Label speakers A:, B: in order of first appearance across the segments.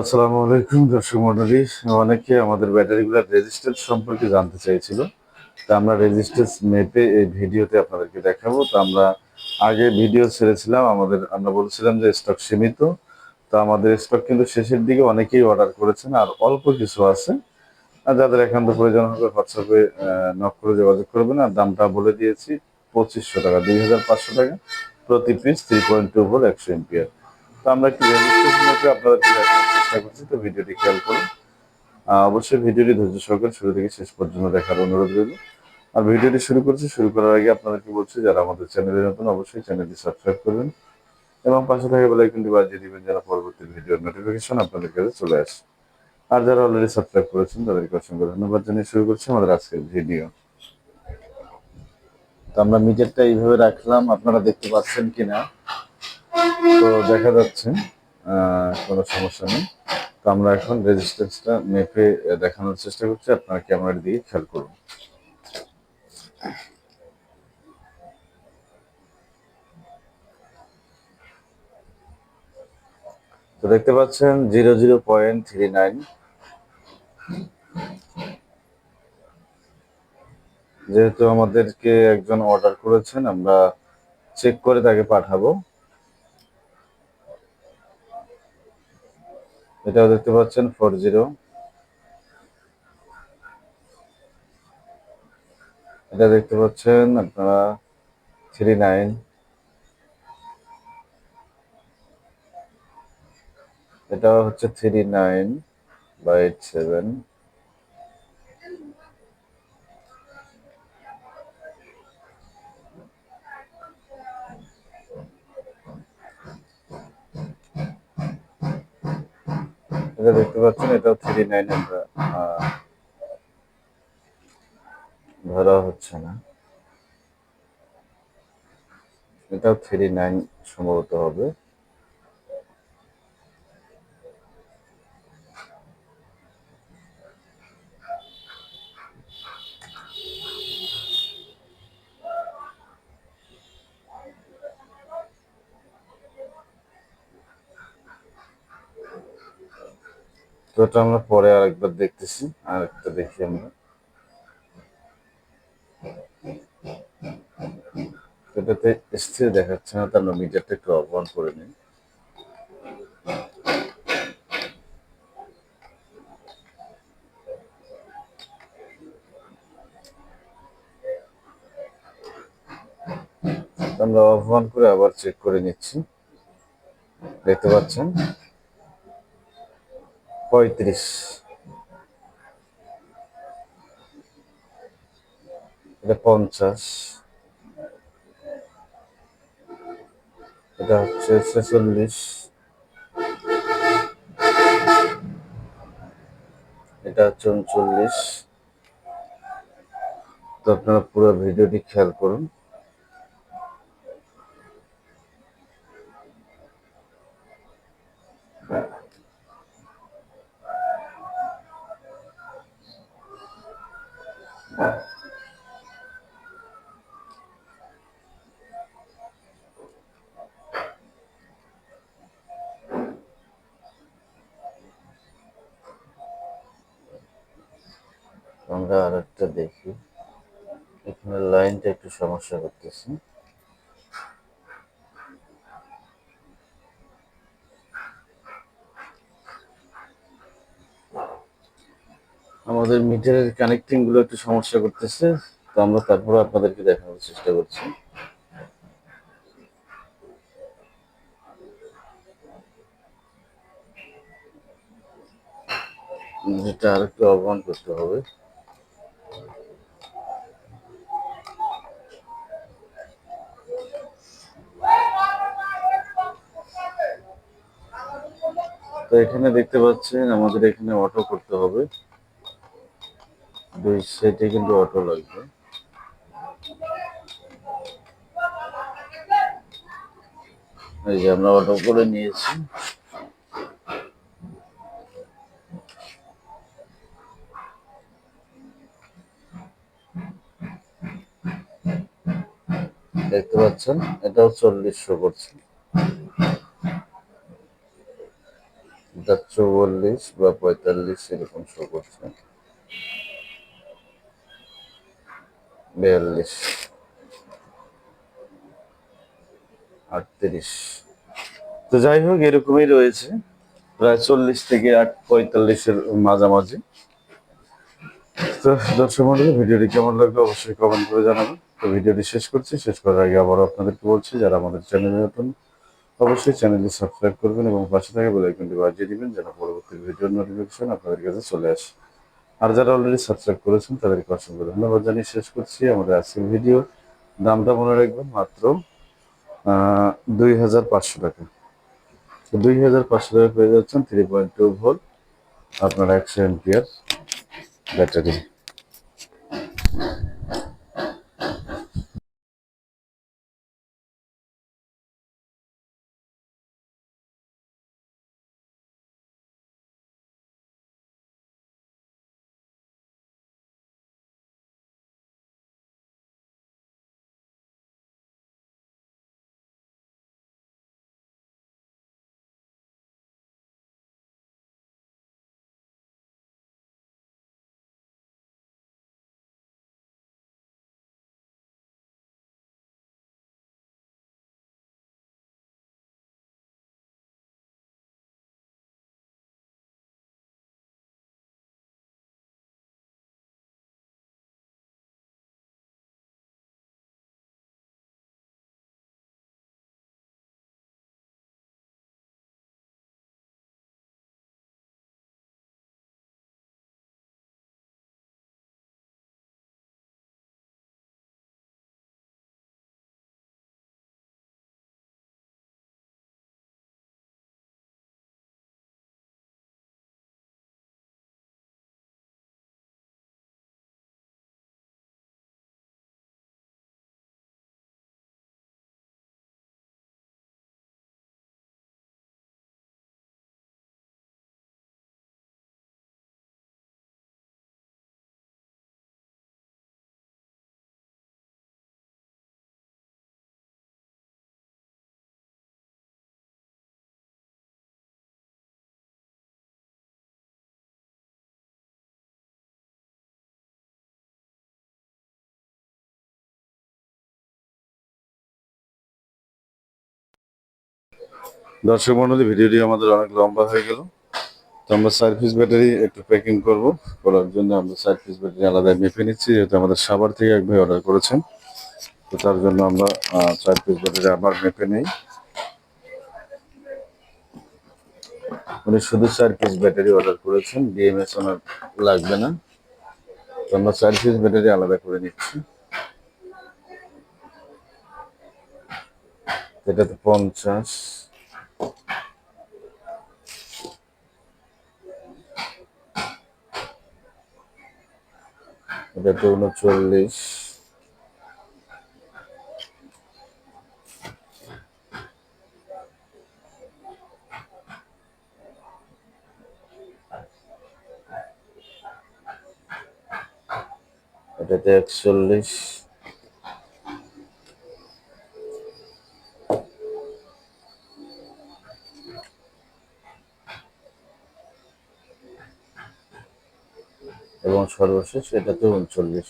A: আসসালামু আলাইকুম, দর্শক মন্ডলী। অনেকে আমাদের ব্যাটারিগুলোর রেজিস্ট্যান্স সম্পর্কে জানতে চাইছিল। তা আমরা রেজিস্ট্যান্স মেপে এই ভিডিওতে আপনাদেরকে দেখাবো। তো আমরা আগে ভিডিও ছেড়েছিলাম, আমাদের, আমরা বলছিলাম যে স্টক সীমিত। তো আমাদের স্টক কিন্তু শেষের দিকে অনেকেই অর্ডার করেছেন, আর অল্প কিছু আছে। আর যাদের একান্ত প্রয়োজন হবে হোয়াটসঅ্যাপে নক করে যোগাযোগ করবেন। আর দামটা বলে দিয়েছি, পঁচিশশো টাকা, দুই হাজার পাঁচশো টাকা প্রতি piece three point two four একশো এমপিয়ার তো আমরা একটু রেজিস্ট্রেশন আপনাদেরকে দেখানোর চেষ্টা করছি তো ভিডিওটি খেয়াল করুন। অবশ্যই ভিডিওটি ধৈর্য সহকারে শুরু থেকে শেষ পর্যন্ত দেখার অনুরোধ রইল। আর ভিডিওটি শুরু করছি, শুরু করার আগে আপনাদেরকে বলছি, যারা আমাদের চ্যানেলে নতুন, অবশ্যই চ্যানেলটি সাবস্ক্রাইব করবেন এবং পাশে থাকা বেলাইকনটি বাজিয়ে দিবেন যারা পরবর্তী ভিডিওর নোটিফিকেশন আপনাদের কাছে চলে আসে। আর যারা অলরেডি সাবস্ক্রাইব করেছেন, তাদেরকে অসংখ্য ধন্যবাদ জানিয়ে শুরু করছি আমাদের আজকের ভিডিও তো আমরা মিটারটা এইভাবে রাখলাম, আপনারা দেখতে পাচ্ছেন কিনা? তো দেখা যাচ্ছে কোনো সমস্যা নেই। তো আমরা এখন রেজিস্ট্যান্সটা মেপে দেখানোর চেষ্টা করছি। আপনারা ক্যামেরার দিকে খেয়াল করুন। তো দেখতে পাচ্ছেন zero zero point three nine. যেহেতু আমাদেরকে একজন অর্ডার করেছেন, আমরা চেক করে তাকে পাঠাবো। এটাও দেখতে পাচ্ছেন ফোর জিরো এটা দেখতে পাচ্ছেন আপনারা থ্রি নাইন এটা হচ্ছে three nine by eight seven এটা দেখতে পাচ্ছেন এটাও থ্রি নাইন ধরা হচ্ছে না। এটাও থ্রি নাইন সম্ভবত হবে। তো এটা আমরা পরে আরেকবার দেখতেছি, আরেকটা দেখি আমরা। এটাতে স্থির দেখাচ্ছে না, তার মিটারটা একটু অফ অন করে নিই আমরা অফ অন করে আবার চেক করে নিচ্ছি। দেখতে পাচ্ছেন? পঁয়ত্রিশ। এটা পঞ্চাশ। এটা হচ্ছে ছেচল্লিশ। এটা হচ্ছে উনচল্লিশ। তো আপনারা পুরো ভিডিওটি খেয়াল করুন। আমরা আর একটা দেখি। এখানে লাইনটা একটু সমস্যা করতেছে। আমাদের মিটারের কানেক্টিংগুলো একটু সমস্যা করতেছে, তো আমরা তারপরে আপনাদেরকে দেখানোর চেষ্টা করছি। যেটা আর একটু করতে হবে। তো এখানে দেখতে পাচ্ছেন, আমাদের এখানে অটো করতে হবে। দুই সেটে কিন্তু অটো লাগবে। এই যে আমরা অটো করে নিয়েছি। দেখতে পাচ্ছেন, এটাও চল্লিশশো করছে। এটা চৌয়াল্লিশ বা পঁয়তাল্লিশ এরকম শো করছে। বিয়াল্লিশ। আটত্রিশ। তো যাই হোক, এরকমই রয়েছে। প্রায় চল্লিশ থেকে আট, পঁয়তাল্লিশের মাঝামাঝি। তো দর্শক মন্ডলী, ভিডিওটি কেমন লাগল অবশ্যই কমেন্ট করে জানাবেন। তো ভিডিওটি শেষ করছি। শেষ করার আগে আবারও আপনাদেরকে বলছি, যারা আমাদের চ্যানেলে নতুন, অবশ্যই চ্যানেলটি সাবস্ক্রাইব করবেন এবং পাশে থাকা বেল আইকনটি বাজিয়ে দিবেন, যেন পরবর্তী ভিডিওর নোটিফিকেশন আপনাদের কাছে চলে আসে। আর যারা অলরেডি সাবস্ক্রাইব করেছেন, তাদেরকে অসংখ্য ধন্যবাদ জানিয়ে শেষ করছি। আমাদের আজকের ভিডিও দামটা মনে রাখবেন মাত্র দুই হাজার পাঁচশো টাকা। দুই হাজার পাঁচশো টাকা পেয়ে যাচ্ছেন থ্রি পয়েন্ট টু ভোল আপনার একশো এমপিয়ার ব্যাটারি। দর্শক মন্ডলী, ভিডিওটি আমাদের অনেক লম্বা হয়ে গেল। তো আমরা চার পিস ব্যাটারি একটু প্যাকিং করব। করার জন্য আমরা চার পিস ব্যাটারি আলাদা মেপে নিচ্ছি, যেহেতু আমাদের সাবার থেকে এক ভাই অর্ডার করেছেন। তো তার জন্য আমরা পিস ব্যাটারি আবার মেপে নেই। উনি শুধু চার পিস ব্যাটারি অর্ডার করেছেন ডিএমএস ওনার লাগবে না। তো আমরা চার পিস ব্যাটারি আলাদা করে নিচ্ছি। এটা তো পঞ্চাশ। এটাতে উনচল্লিশ। এটাতে একচল্লিশ। এবং সর্বশেষ এটাতে উনচল্লিশ।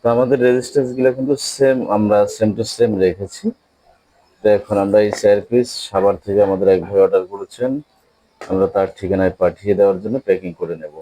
A: তো আমাদের রেজিস্ট্যান্সগুলো কিন্তু সেম আমরা সেম টু সেম রেখেছি। তো এখন আমরা এই চার পিস সাবার থেকে আমাদের এক ভাই অর্ডার করেছেন। আমরা তার ঠিকানায় পাঠিয়ে দেওয়ার জন্য প্যাকিং করে নেব।